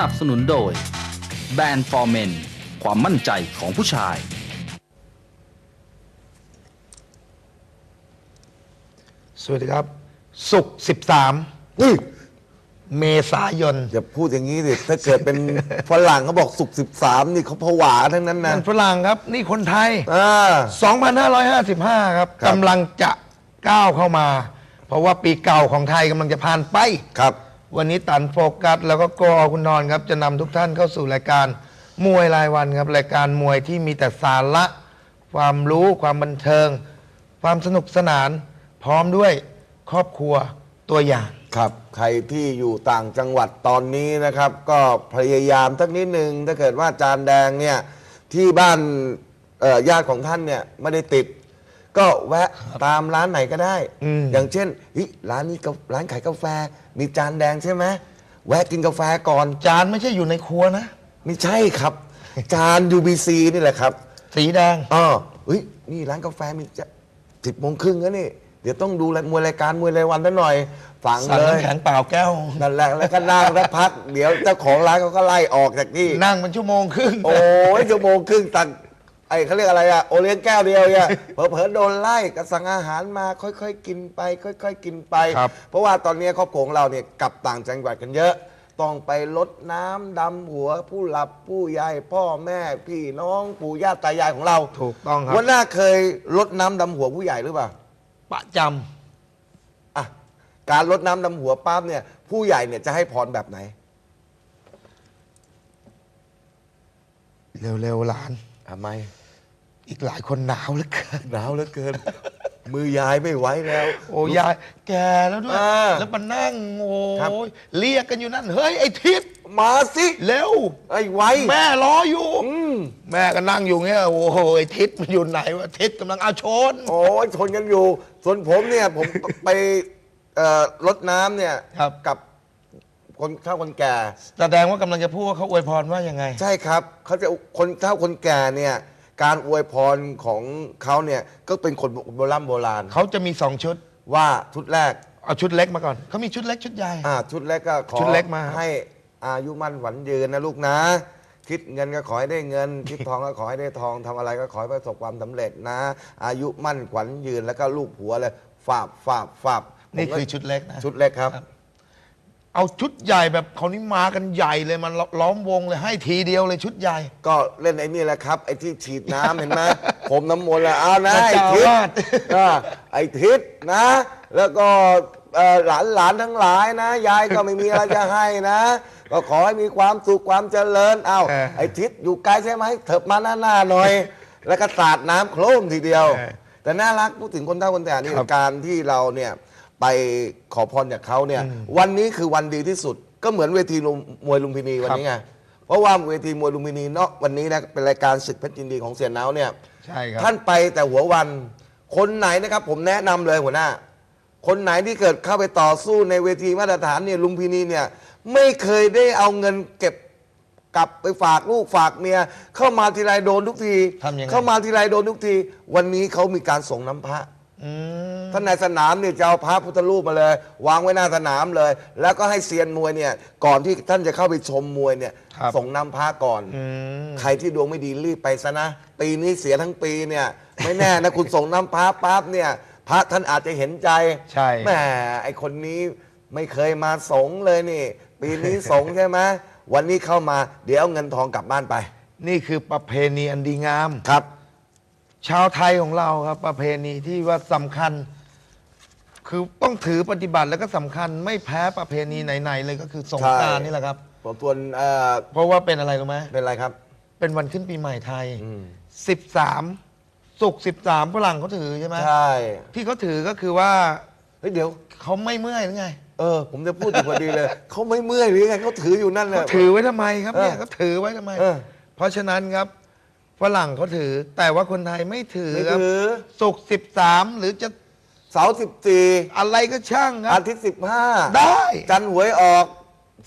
นับสนุนโดยแบรนด์ฟอร์เมนความมั่นใจของผู้ชาย สวัสดีครับศุกร์13 อุ้ยเมษายนอย่าพูดอย่างนี้ดิถ้าเกิดเป็น ฝรั่งเขาบอกสุกสิบสามนี่เขาผวาทั้งนั้นนะนั่นฝรั่งครับ นี่คนไทย อ่า 2555 ครับครับ กำลังจะก้าวเข้ามา เพราะว่าปีเก่าของไทยกำลังจะผ่านไป ครับ วันนี้ตันโฟกัสแล้วก็กอคุณนอนครับ จะนำทุกท่านเข้าสู่รายการมวยรายวันครับ รายการมวยที่มีแต่สาระ ความรู้ความบันเทิง ความสนุกสนาน พร้อมด้วยครอบครัวตัวอย่าง ครับ ใครที่อยู่ต่างจังหวัดตอนนี้นะครับ ก็พยายามสักนิดหนึ่งถ้าเกิดว่าจานแดงเนี่ยที่บ้านเอ่อญาติของท่านเนี่ยไม่ได้ติด ก็แวะตามร้านไหนก็ได้อืมอย่างเช่นเฮ้ยร้านนี้การ้านขายกาแฟ มีจานแดงใช่ไหมแวะกินกาแฟก่อน จานไม่ใช่อยู่ในครัวนะไม่ใช่ครับ จาน UBC นี่แหละครับ สีแดงอ๋อเฮ้ยนี่ร้านกาแฟมีจะสิบโมงครึ่งแล้วนี่ เดี๋ยวต้องดูรายมวยรายการมวยรายวันซะหน่อยฟังสั่งเลยน้ำแข็งเปล่าแก้วนั่นแหละแล้วก็นั่งแล้วพัก เดี๋ยวเจ้าของร้านเขาก็ไล่ออกจากนี่นั่งเป็นชั่วโมงครึ่งโอ้ยชั่วโมงครึ่งตัง ไอ้เขาเรียกอะไรอะโอเลี้ยงแก้วเดียวเนี่ยเผลอๆโดนไล่ก็สั่งอาหารมาค่อยๆกินไป ค่อย ๆ กินไป ครับ เพราะว่าตอนนี้ครอบครัวของเราเนี่ยกลับต่างจังหวัดกันเยอะ ต้องไปลดน้ำดำหัวผู้หลับผู้ใหญ่พ่อแม่พี่น้องปู่ย่าตายายของเราถูกต้องครับ วันหน้าเคยลดน้ำดำหัวผู้ใหญ่หรือเปล่า ประจอะการลดน้ำดำหัวปั๊บเนี่ย ผู้ใหญ่เนี่ยจะให้พรแบบไหนำเร็วๆหลานทำไม อีกหลายคนหนาวเหลือเกิน หนาวเหลือเกิน มือยายไม่ไหวแล้ว โอ้ยายแก่แล้วด้วย อ่าแล้วมานั่งโอ้ครับ ยเรียกกันอยู่นั่น เฮ้ย ไอ้ทิพย์มาสิเร็ว ไอ้ไวแม่รออยู่ อืมแม่ก็นั่งอยู่เงี้ย โอ้โหไอ้ทิศมันอยู่ไหนวะทิศกำลังเอาชน โอ้ยชนกันอยู่ ส่วนผมเนี่ย ผม ไปเอ่อรดน้ำเนี่ยครับ กับคนเฒ่าคนแก่ แสดงว่ากำลังจะพูดว่าเขาอวยพรว่ายังไง ใช่ครับเขาจะคนเฒ่าคนแก่เนี่ย การอวยพรของเขาเนี่ยก็เป็นคนโบราณโบราณเขาจะมีสองชุด ว่าชุดแรกเอาชุดเล็กมาก่อนเขามีชุดเล็กชุดใหญ่ อ่าชุดแรกก็ขอชุดเล็กมาให้อายุมั่นขวัญยืนนะลูกนะ คิดเงินก็ขอให้ได้เงิน คิดทองก็ขอให้ได้ทองทำอะไรก็ขอให้ประสบความสำเร็จนะ อายุมั่นขวัญยืนแล้วก็ลูกหัวเลยฝาบฝาบฝาบนี่ผมก็คือชุดเล็กนะชุดเล็กครับครับ เอาชุดใหญ่แบบเขานี่มากันใหญ่เลยมันล้อมวงเลยให้ทีเดียวเลยชุดใหญ่ ก็เล่นไอ้นี่แหละครับ ไอ้ที่ฉีดน้ำ เห็นไหมผมน้ำมนต์ละเอานะพระไอ้เจ้าทิศอาวาสอ่าไอ้ทิศนะ แล้วก็เอ่อหลานหลานทั้งหลายนะ ยายก็ไม่มีอะไรจะให้นะ ก็ขอให้มีความสุขความเจริญเอาเออไอ้ทิศอยู่ไกลใช่ไหมเถิบมาหน้าหน้าหน่อย แล้วก็สาดน้ำโครมทีเดียว เออแต่น่ารักพูดถึงคนเฒ่าคนแก่นี่ครับ การที่เราเนี่ย ไปขอพรจากเขาเนี่ย วันนี้คือวันดีที่สุด ก็เหมือนเวทีลุมมวยลุมพินีวันนี้ไงเพราะว่าเวทีมวยลุมพินีเนาะวันนี้นะเป็นรายการศึกเพชรยินดีของเสียนาวเนี่ยใช่ครับท่านไปแต่หัววัน คนไหนนะครับ ผมแนะนำเลยหัวหน้า คนไหนที่เกิดเข้าไปต่อสู้ในเวทีมาตรฐานเนี่ยลุมพินีเนี่ยไม่เคยได้เอาเงินเก็บกลับไปฝากลูกฝากเมีย เข้ามาทีไรโดนทุกทีทำยังไงเข้ามาทีไรโดนทุกที วันนี้เขามีการส่งน้ำพระอืม ท่านในสนามเนี่ยจะเอาพระพุทธรูปมาเลย วางไว้หน้าสนามเลย แล้วก็ให้เซียนมวยเนี่ย ก่อนที่ท่านจะเข้าไปชมมวยเนี่ย ครับส่งน้ำพระก่อนอืมใครที่ดวงไม่ดีรีบไปซะนะ ปีนี้เสียทั้งปีเนี่ย ไม่แน่นะ คุณส่งน้ำพระปั๊บเนี่ย พระท่านอาจจะเห็นใจใช่ แหมไอคนนี้ไม่เคยมาสงฆ์เลยนี่ ปีนี้สงฆ์ใช่ไหมวันนี้เข้ามาเดี๋ยวเอาเงินทองกลับบ้านไปนี่คือประเพณีอันดีงาม ครับ ชาวไทยของเราครับ ประเพณีที่ว่าสำคัญ คือต้องถือปฏิบัติแล้วก็สำคัญไม่แพ้ประเพณีไหนๆเลยก็คือสงกรารใช่นี่แหละครับ ผมทวนเอ่อเพราะว่าเป็นอะไรรู้ไหมเป็นไรครับเป็นวันขึ้นปีใหม่ไทย อืมสิบสามสุกสิบสามฝรั่งเขาถือใช่ไหมใช่ที่เขาถือก็คือว่าเฮ้ยเดี๋ยว เขาไม่เมื่อยหรือไง เออ ผมจะพูดอยู่พอดีเลยเขาไม่เมื่อยหรือไงเขาถืออยู่นั่นแหละ เขาถือไว้ทำไมครับเนี่ยเออเขาถือไว้ทำไม เออเพราะฉะนั้นครับ ฝรั่งเขาถือ แต่ว่าคนไทยไม่ถือไม่ครับถือสุกสิบสามหรือจะเสาร์สิบสี่อะไรก็ช่างคอารับทิตย์สิบห้าได้ จันทร์หวยออก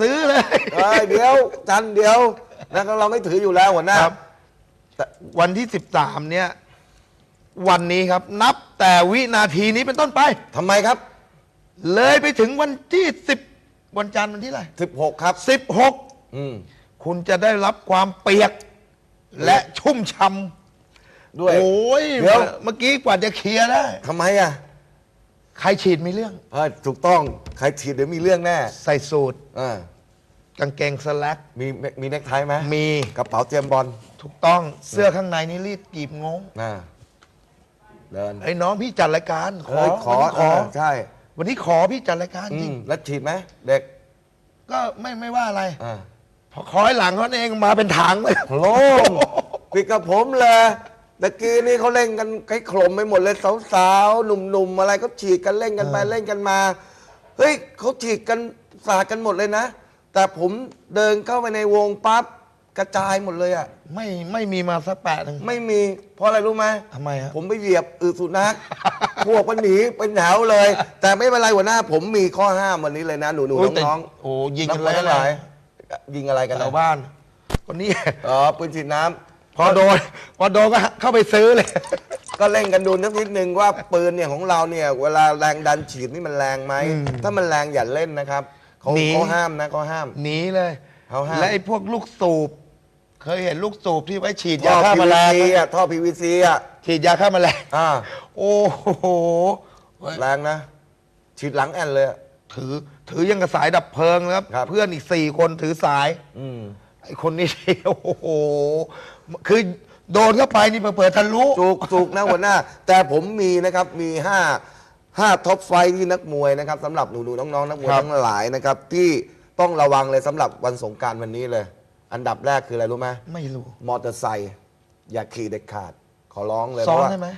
ซื้อเลย เอ้ยเดี๋ยว จันทร์เดี๋ยวนะครับเราไม่ถืออยู่แล้วหัวหน้า ครับแต่วันที่สิบสามเนี่ย วันนี้ครับ นับแต่วินาทีนี้เป็นต้นไป ทำไมครับ เลยไปถึงวันที่สิบวันจันทร์วันที่อะไรสิบหกครับ สิบหกอืม คุณจะได้รับความเปียก และชุ่มช่ำด้วย โอ้ยเดี๋ยว เมื่อกี้กว่าจะเคลียร์ได้ ทำไมอะใครฉีดมีเรื่อง เออถูกต้องใครฉีดเดี๋ยวมีเรื่องแน่ใส่สูตรอ่ากางเกงสแลักมีมีเน็กไทไหมมีกระเป๋าเจมส์บอลถูกต้องเสื้อข้างในนี่รีดกีบงงอ่าเดินไอ้น้องพี่จัดรายการ ขเอ้อยขอวันนี้ขอเออใช่วันนี้ขอพี่จัดรายการอืจริงมแล้วฉีดไหมเด็กก็ไม่ไม่ว่าอะไร อ่า พอคอยหลังเขาเองมาเป็นถังเลยโล่งปิดกับผมเลยตะกี้นี่เขาเล่นกันให้โขลมไปหมดเลยสาวๆหนุ่มๆอะไรก็ฉีดกันเล่นกันไปเออเล่นกันมา เฮ้ยเขาฉีดกันสาดกันหมดเลยนะ แต่ผมเดินเข้าไปในวงปั๊บกระจายหมดเลยอะ ไม่ไม่มีมาสักแปะหนึ่งไม่มี เพราะอะไรรู้ไหมทำไมฮะผมไปเหยียบอือสุนัข พวกมันหนีเป็นแถวเลย แต่ไม่เป็นไรหัวหน้า ผมมีข้อห้ามวันนี้เลยนะหนูหนูโอ้ยแต่น้องโอ้ยิงนักันมวยเลยทั้งหลาย ยิงอะไรกันชานะวบ้าน คนนี้อ๋อปืนฉีดน้ำพอโดนพอโดนก็เข้าไปซื้อเลย ก็เล่นกันดูนิดนึงว่าปืนเนี่ยของเราเนี่ย เวลาแรงดันฉีดนี่มันแรงไหมอืมถ้ามันแรงอย่าเล่นนะครับเขาหนี เขาห้ามนะเขาห้าม หนีเลย เขาห้าม และไอ้พวกลูกสูบ เคยเห็นลูกสูบที่ไว้ฉีดท่ยาอฆ่าแมลง PVC ไหมอะท่อ PVC อะฉีดยาฆ่าแมลงอ่าโอ้โห แรงนะฉีดหลังแอนเลยอะ ถือถือยังกระสายดับเพลิงนะครับ ครับ เพื่อนอีกสี่คนถือสาย อืมไอ้คนนี้ โอ้โห คือโดนเข้าไปนี่เปิดทะลุ จุกจุกนะหัวหน้า แต่ผมมีนะครับมีห้าห้าท็อปไฟท์ที่นักมวยนะครับสำหรับหนูๆน้องๆนักมวยครับ ทั้งหลายนะครับ ที่ต้องระวังเลยสำหรับวันสงกรารวันนี้เลย อันดับแรกคืออะไรรู้ไหมไม่รู้ มอเตอร์ไซค์อย่าขี่เด็ดขาด ขอร้องเลยซ้อนเพราะว่าได้ไหม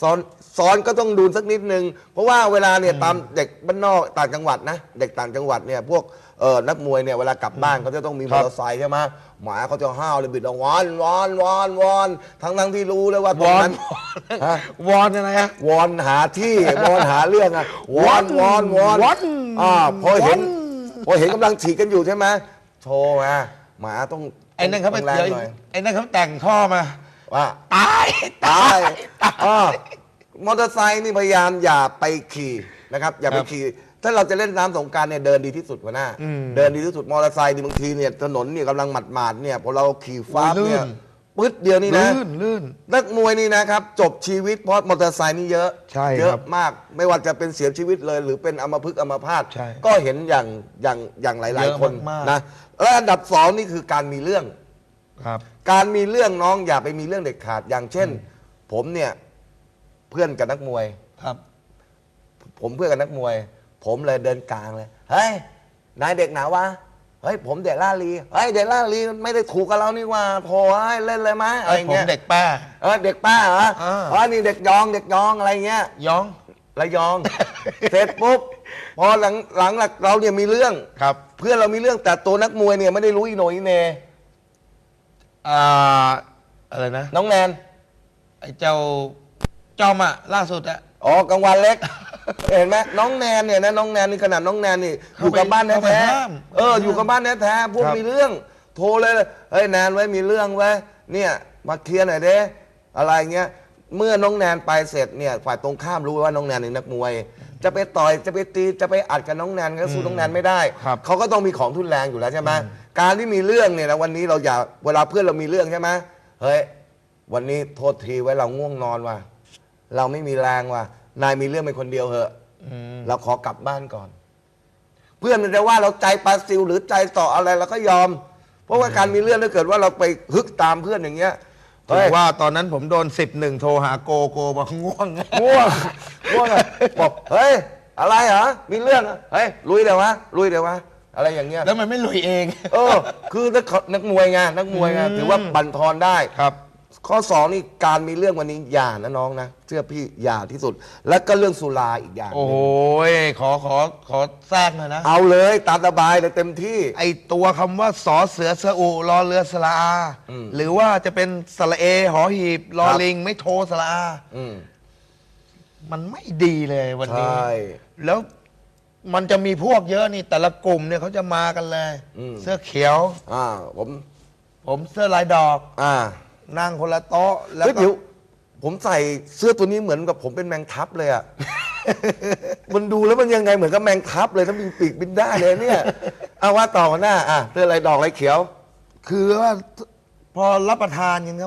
ซ้อนซ้อนก็ต้องดูสักนิดนึง เพราะว่าเวลาเนี่ยตามเด็กบ้านนอกต่างจังหวัดนะ เด็กต่างจังหวัดเนี่ยพวกเออนักมวยเนี่ยเวลากลับบ้านเขาจะต้องมีคมรัอบเตอร์ไซค์ใช่ไหมหมาเขาจะห้าวเลยบิดวอนวอนวอนวอนทั้งทั้งๆที่รู้เลยว่าตรงนั้นฮะวอนอะไรฮะวอนหาที่วอนหาเรื่องอะวอนวอนวอนวอนอ่าพอเห็นวอนพอเห็นกำลังฉีกกันอยู่ใช่ไหมโชว์มาหมาต้องไอ้นั่นเขาไปต้องแรเจงอหน่อยไอ้นั่นเขาแต่งท่อมา ว่า ตายตายอ่ามอเตอร์ไซค์นี่พยายามอย่าไปขี่นะครับ อย่าไปครับขี่ ถ้าเราจะเล่นน้ำสงกรารเนี่ยเดินดีที่สุดกว่าหน้า อืมเดินดีที่สุดมอเตอร์ไซค์นี่บางทีเนี่ยถนนเนี่ยกำลังหมัดหมาดๆเนี่ยพอเราขี่ฟ้าโอ้ยลื่เนี่ยนปึ๊ดเดียวนี่นะ ลื่นลื่น นักมวยนี่นะครับ จบชีวิตเพราะมอเตอร์ไซค์นี่เยอะใช่เยคอะรับมากไม่ว่าจะเป็นเสียชีวิตเลย หรือเป็นอัมพฤกษ์อัมพาตใช่ก็เห็นอย่างอย่างอย่างหลาย เยอะๆคนมากๆ นะและอันดับสองนี่คือการมีเรื่อง ครับ การมีเรื่องน้องอย่าไปมีเรื่องเด็ดขาดอย่างเช่น ผมเนี่ยเพื่อนกับนักมวย ครับ ผมเพื่อนกับนักมวย ผมเลยเดินกลางเลยเฮ้ยนายเด็กหนาวะเฮ้ยผมเด็กล่าลีเฮ้ยเด็กล่าลีมันไม่ได้ถูกกับเรานี่หว่าโถเอ้ยเล่นเลยไหมอะไรไอ้ผมเงี้ยเด็กป้า เออเด็กป้าเหรออ่าอ๋อนี่เด็กยองเด็กยองอะไรเงี้ย ย้อง ระยอง เสร็จปุ๊บพอหลังหลังเราเนี่ยมีเรื่อง ครับ เพื่อนเรามีเรื่องแต่ตัวนักมวยเนี่ยไม่ได้รู้อีโหนอีเหน อ่าอะไรนะ น้องแนน ไอ้เจ้าจอมอะล่าสุดอะ อ๋อกลางวันเล็ก เห็นไหมน้องแนนเนี่ยนะน้องแนนนี่ขนาดน้องแนนนี่อเข้ายู่ไปกับบ้านเข้าไปแท้ห้ามๆเอออยู่กับบ้านแท้ๆพวกครับ มีเรื่อง โทรเลยเฮ้ยแนนไว้ยมีเรื่องไว้ยเนี่ยมาเคลียร์หน่อยเด้อะไรเงี้ยเมื่อน้องแนนไปเสร็จเนี่ยฝ่ายตรงข้ามรู้ว่าน้องแนนเป็นนักมวย จะไปต่อยจะไปตีจะไปอัดกับน้องแนนก็สู้น้องแนนไม่ได้ครับ เขาก็ต้องมีของทุนแรงอยู่แล้วใช่ไหม การที่มีเรื่องเนี่ยนะวันนี้เราอย่าเวลาเพื่อนเรามีเรื่องใช่ไหมเฮ้ยวันนี้โทษทีไว้เราง่วงนอนว่ะเราไม่มีแรงว่ะนายมีเรื่องเป็นคนเดียวเหอะอืมเราขอกลับบ้านก่อน เพื่อนมันจะว่าเราใจปลาซิลหรือใจต่ออะไรเราก็ยอม เพราะว่าการมีเรื่องถ้าเกิดว่าเราไปฮึกตามเพื่อนอย่างเงี้ยถืเฮ้ยอว่าตอนนั้นผมโดนสิบหนึ่งโทรหาโกโกบอกง่วงง่วงง่วงอะบอกเฮ้ยอะไรเหรอมีเรื่องเหรอเฮ้ยลุยเดี๋ยววะลุยเดี๋ยววะ อะไรอย่างเงี้ย แล้วมันไม่ลุยเอง เออ คือนักขนักมวยไงนักมวยไงอืมถือว่าบั่นทอนได้ ครับ ข้อสองนี่การมีเรื่องวันนี้อย่านะน้องนะเชื่อพี่อย่าที่สุด แล้วก็เรื่องสุราอีกอย่างหโอ้นึ่งโหยขอขอขอแทรกหน่อยนะ เอาเลยตามสบายเลยเต็มที่ ไอตัวคำว่าสอเสือสะอุรอเรือสระอา อืม หรือว่าจะเป็นสระเอ หอหีบรอครับลิง ไม่โทสระอา อืม มันไม่ดีเลยวันนี้ ใช่ แล้ว มันจะมีพวกเยอะนี่แต่ละกลุ่มเนี่ยเขาจะมากันเลย อืม เสื้อเขียว อ่าผมผมเสื้อลายดอก อ่านั่งคนละโต๊ะแล้วเฮ้ยก็เดี๋ยวผมใส่เสื้อตัวนี้เหมือนกับผมเป็นแมงทับเลยอะ มันดูแล้วมันยังไงเหมือนกับแมงทับเลยถ้ามีปีกบินได้เลยเนี่ยเอาว่าต่อหัวหน้าอะเรื่องอะไรดอกอะไรเขียว คือว่าพอรับประทานกันครับ